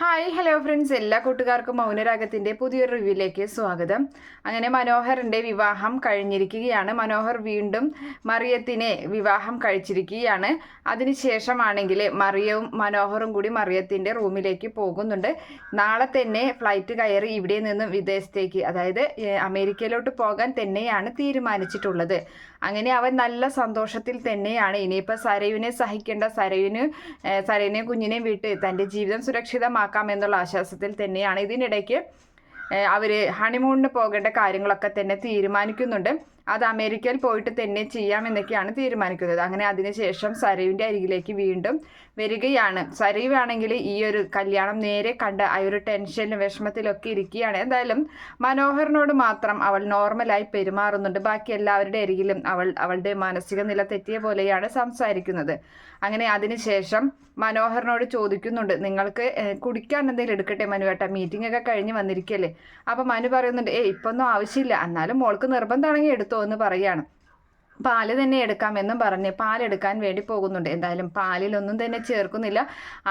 Hi hello friends എല്ലാ കൂട്ടുകാർക്കും മൗനരാഗത്തിന്റെ പുതിയൊരു റിവ്യൂയിലേക്ക് സ്വാഗതം. അങ്ങനെ മനോഹറിന്റെ വിവാഹം കഴിഞ്ഞിരിക്കുകയാണ്. മനോഹർ വീണ്ടും മറിയത്തിനെ വിവാഹം കഴിച്ചിരിക്കുകയാണ്. അതിനുശേഷമാണെങ്കിൽ മറിയവും മനോഹറും കൂടി മറിയത്തിന്റെ റൂമിലേക്ക് പോകുന്നുണ്ട്. നാളെ തന്നെ ഫ്ലൈറ്റ് കയറി ഇവിടെ നിന്നും വിദേശത്തേക്ക് അതായത് അമേരിക്കയിലോട്ട് പോകാൻ തന്നെയാണ് തീരുമാനിച്ചിട്ടുള്ളത്. അങ്ങനെ അവൻ നല്ല സന്തോഷത്തിൽ തന്നെയാണ്. ഇനിയിപ്പോൾ സരയുവിനെ സഹിക്കേണ്ട സരയുവിന് സരയുനെയും കുഞ്ഞിനെയും വിട്ട് തന്റെ ജീവിതം സുരക്ഷിതമാക്കാം എന്നുള്ള ആശ്വാസത്തിൽ തന്നെയാണ്. ഇതിനിടയ്ക്ക് അവർ ഹണിമൂണിന് പോകേണ്ട കാര്യങ്ങളൊക്കെ തന്നെ തീരുമാനിക്കുന്നുണ്ട്. അത് അമേരിക്കയിൽ പോയിട്ട് തന്നെ ചെയ്യാം ചെയ്യാമെന്നൊക്കെയാണ് തീരുമാനിക്കുന്നത്. അങ്ങനെ അതിനുശേഷം സരയുവിന്റെ അരികിലേക്ക് വീണ്ടും വരികയാണ്. സരയുവാണെങ്കിൽ ഈ ഒരു കല്യാണം നേരെ കണ്ട് ആ ഒരു ടെൻഷനിലും വിഷമത്തിലൊക്കെ ഇരിക്കുകയാണ്. എന്തായാലും മനോഹറിനോട് മാത്രം അവൾ നോർമലായി പെരുമാറുന്നുണ്ട്. ബാക്കി എല്ലാവരുടെ അരികിലും അവൾ അവളുടെ മാനസിക നില തെറ്റിയ പോലെയാണ് സംസാരിക്കുന്നത്. അങ്ങനെ അതിനുശേഷം മനോഹറിനോട് ചോദിക്കുന്നുണ്ട് നിങ്ങൾക്ക് കുടിക്കാൻ എന്തെങ്കിലും എടുക്കട്ടെ മനുവേട്ട? മീറ്റിംഗ് ഒക്കെ കഴിഞ്ഞ് വന്നിരിക്കല്ലേ? അപ്പം മനു പറയുന്നുണ്ട് ഏ ഇപ്പൊന്നും ആവശ്യമില്ല. എന്നാലും മോൾക്ക് നിർബന്ധമാണെങ്കിൽ എടുത്തോ എന്ന് പറയാണ്. പാൽ തന്നെ എടുക്കാമെന്നും പറഞ്ഞ് പാലെടുക്കാൻ വേണ്ടി പോകുന്നുണ്ട്. എന്തായാലും പാലിലൊന്നും തന്നെ ചേർക്കുന്നില്ല.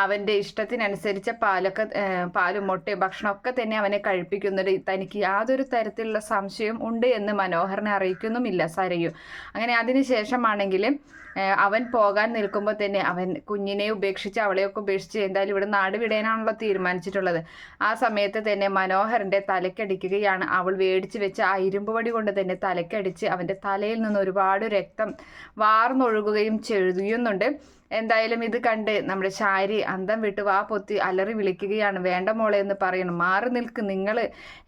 അവന്റെ ഇഷ്ടത്തിനനുസരിച്ച പാലൊക്കെ പാലും മുട്ടയും ഭക്ഷണമൊക്കെ തന്നെ അവനെ കഴിപ്പിക്കുന്നുണ്ട്. തനിക്ക് യാതൊരു തരത്തിലുള്ള സംശയം ഉണ്ട് എന്ന് മനോഹരനെ അറിയിക്കുന്നുമില്ല സരയു. അങ്ങനെ അതിനുശേഷമാണെങ്കിൽ അവൻ പോകാൻ നിൽക്കുമ്പോൾ തന്നെ അവൻ കുഞ്ഞിനെ ഉപേക്ഷിച്ച് അവളെയൊക്കെ ഉപേക്ഷിച്ച് എന്തായാലും ഇവിടെ നാട് വിടാനാണല്ലോ തീരുമാനിച്ചിട്ടുള്ളത്. ആ സമയത്ത് തന്നെ മനോഹരന്റെ തലക്കടിക്കുകയാണ്. അവൾ വേടിച്ച് വെച്ച ആ ഇരുമ്പ് വടി കൊണ്ട് തന്നെ തലക്കടിച്ച് അവന്റെ തലയിൽ നിന്ന് ഒരുപാട് രക്തം വാർന്നൊഴുകുകയും ചെഴുതിയുന്നുണ്ട് എന്തായാലും ഇത് കണ്ട് നമ്മുടെ ശാരി അന്തം വിട്ട് വാ പൊത്തി അലറി വിളിക്കുകയാണ്. വേണ്ട മോളെ എന്ന് പറയണം. മാറി നിൽക്ക്. നിങ്ങൾ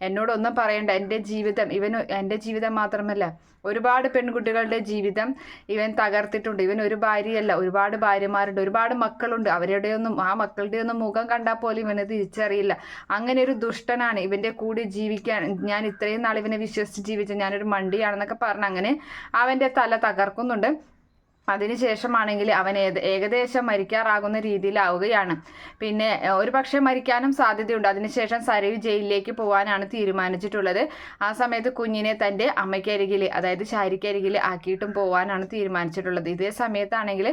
എന്നോടൊന്നും പറയണ്ട. എന്റെ ജീവിതം ഇവന് എന്റെ ജീവിതം മാത്രമല്ല ഒരുപാട് പെൺകുട്ടികളുടെ ജീവിതം ഇവൻ തകർത്തിട്ടുണ്ട്. ഇവൻ ഒരു ഭാര്യയല്ല. ഒരുപാട് ഭാര്യമാരുണ്ട്. ഒരുപാട് മക്കളുണ്ട്. അവരുടെയൊന്നും ആ മക്കളുടെയൊന്നും മുഖം കണ്ടാൽ പോലും ഇവനെ തിരിച്ചറിയില്ല. അങ്ങനെ ഒരു ദുഷ്ടനാണ് ഇവന്റെ കൂടെ ജീവിക്കാൻ. ഞാൻ ഇത്രയും നാൾ ഇവനെ വിശ്വസിച്ച് ജീവിച്ച ഞാനൊരു മണ്ടിയാണെന്നൊക്കെ പറഞ്ഞ് അങ്ങനെ അവന്റെ തല തകർക്കുന്നുണ്ട്. അതിനുശേഷമാണെങ്കിൽ അവൻ ഏകദേശം മരിക്കാറാകുന്ന രീതിയിലാവുകയാണ്. പിന്നെ ഒരു പക്ഷേ മരിക്കാനും സാധ്യതയുണ്ട്. അതിനുശേഷം സരയു ജയിലിലേക്ക് പോകാനാണ് തീരുമാനിച്ചിട്ടുള്ളത്. ആ സമയത്ത് കുഞ്ഞിനെ തന്റെ അമ്മയ്ക്കരികിൽ അതായത് ശാരിക്കരികിൽ ആക്കിയിട്ടും പോകാനാണ് തീരുമാനിച്ചിട്ടുള്ളത്. ഇതേ സമയത്താണെങ്കിൽ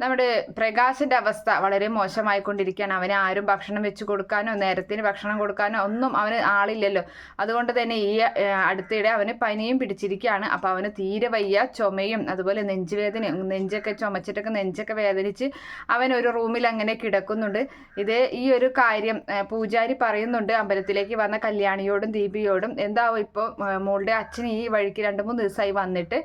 നമ്മുടെ പ്രകാശിന്റെ അവസ്ഥ വളരെ മോശമായിക്കൊണ്ടിരിക്കുകയാണ്. അവന് ആരും ഭക്ഷണം വെച്ച് കൊടുക്കാനോ നേരത്തിന് ഭക്ഷണം കൊടുക്കാനോ ഒന്നും അവന് ആളില്ലല്ലോ. അതുകൊണ്ട് തന്നെ ഈ അടുത്തിടെ അവന് പനിയും പിടിച്ചിരിക്കുകയാണ്. അപ്പോൾ അവന് തീരെ വയ്യ ചുമയും അതുപോലെ നെഞ്ചുവേദനയും നെഞ്ചൊക്കെ ചുമച്ചിട്ടൊക്കെ നെഞ്ചൊക്കെ വേദനിച്ച് അവൻ ഒരു റൂമിൽ അങ്ങനെ കിടക്കുന്നുണ്ട്. ഇത് ഈ ഒരു കാര്യം പൂജാരി പറയുന്നുണ്ട്. അമ്പലത്തിലേക്ക് വന്ന കല്യാണിയോടും ദീപിയോടും എന്താവും ഇപ്പോൾ മോളുടെ അച്ഛൻ ഈ വഴിക്ക് രണ്ട് മൂന്ന് ദിവസമായി വന്നിട്ട്.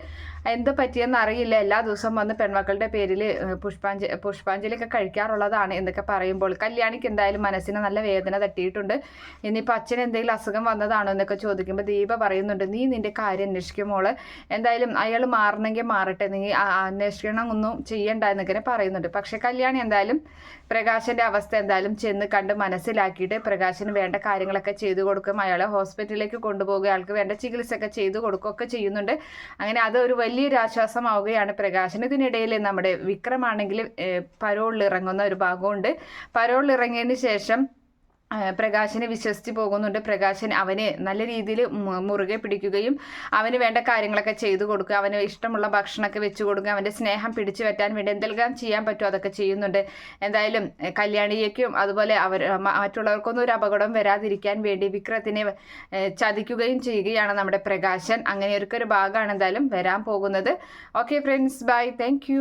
എന്താ പറ്റിയെന്ന് അറിയില്ല. എല്ലാ ദിവസവും വന്ന് പെൺമക്കളുടെ പേരിൽ പുഷ്പാഞ്ജ പുഷ്പാഞ്ജലിയൊക്കെ കഴിക്കാറുള്ളതാണ് എന്നൊക്കെ പറയുമ്പോൾ കല്യാണിക്ക് എന്തായാലും മനസ്സിന് നല്ല വേദന തട്ടിയിട്ടുണ്ട്. ഇനിയിപ്പോൾ അച്ഛൻ എന്തെങ്കിലും അസുഖം വന്നതാണോ എന്നൊക്കെ ചോദിക്കുമ്പോൾ ദീപ പറയുന്നുണ്ട് നീ നിന്റെ കാര്യം അന്വേഷിക്കുമ്പോൾ എന്തായാലും അയാൾ മാറണമെങ്കിൽ മാറട്ടെ. നീ അന്വേഷിക്കണം ഒന്നും ചെയ്യണ്ട എന്നൊക്കെ പറയുന്നുണ്ട്. പക്ഷെ കല്യാണി എന്തായാലും പ്രകാശന്റെ അവസ്ഥ എന്തായാലും ചെന്ന് കണ്ട് മനസ്സിലാക്കിയിട്ട് പ്രകാശന് വേണ്ട കാര്യങ്ങളൊക്കെ ചെയ്തു കൊടുക്കും. അയാളെ ഹോസ്പിറ്റലിലേക്ക് കൊണ്ടുപോകുക അയാൾക്ക് വേണ്ട ചികിത്സയൊക്കെ ചെയ്തു കൊടുക്കുകയൊക്കെ ചെയ്യുന്നുണ്ട്. അങ്ങനെ അത് ഒരു വലിയൊരു ആശ്വാസമാവുകയാണ് പ്രകാശന്. ഇതിനിടയിൽ നമ്മുടെ വിക്രമാണെങ്കിൽ പരോളിൽ ഇറങ്ങുന്ന ഒരു ഭാഗമുണ്ട്. പരോളിൽ ഇറങ്ങിയതിന് ശേഷം പ്രകാശിനെ വിശ്വസിച്ച് പോകുന്നുണ്ട്. പ്രകാശൻ അവന് നല്ല രീതിയിൽ മുറുകെ പിടിക്കുകയും അവന് വേണ്ട കാര്യങ്ങളൊക്കെ ചെയ്തു കൊടുക്കുക അവന് ഇഷ്ടമുള്ള ഭക്ഷണമൊക്കെ വെച്ചു കൊടുക്കുക അവന്റെ സ്നേഹം പിടിച്ചു പറ്റാൻ വേണ്ടി എന്തെല്ലാം ചെയ്യാൻ പറ്റുമോ അതൊക്കെ ചെയ്യുന്നുണ്ട്. എന്തായാലും കല്യാണിയേക്കും അതുപോലെ അവർ മറ്റുള്ളവർക്കൊന്നും ഒരു അപകടം വരാതിരിക്കാൻ വേണ്ടി വിക്രത്തിനെ ചതിക്കുകയും ചെയ്യുകയാണ് നമ്മുടെ പ്രകാശൻ. അങ്ങനെ ഒരു ഭാഗമാണ് എന്തായാലും വരാൻ പോകുന്നത്. Okay friends bye thank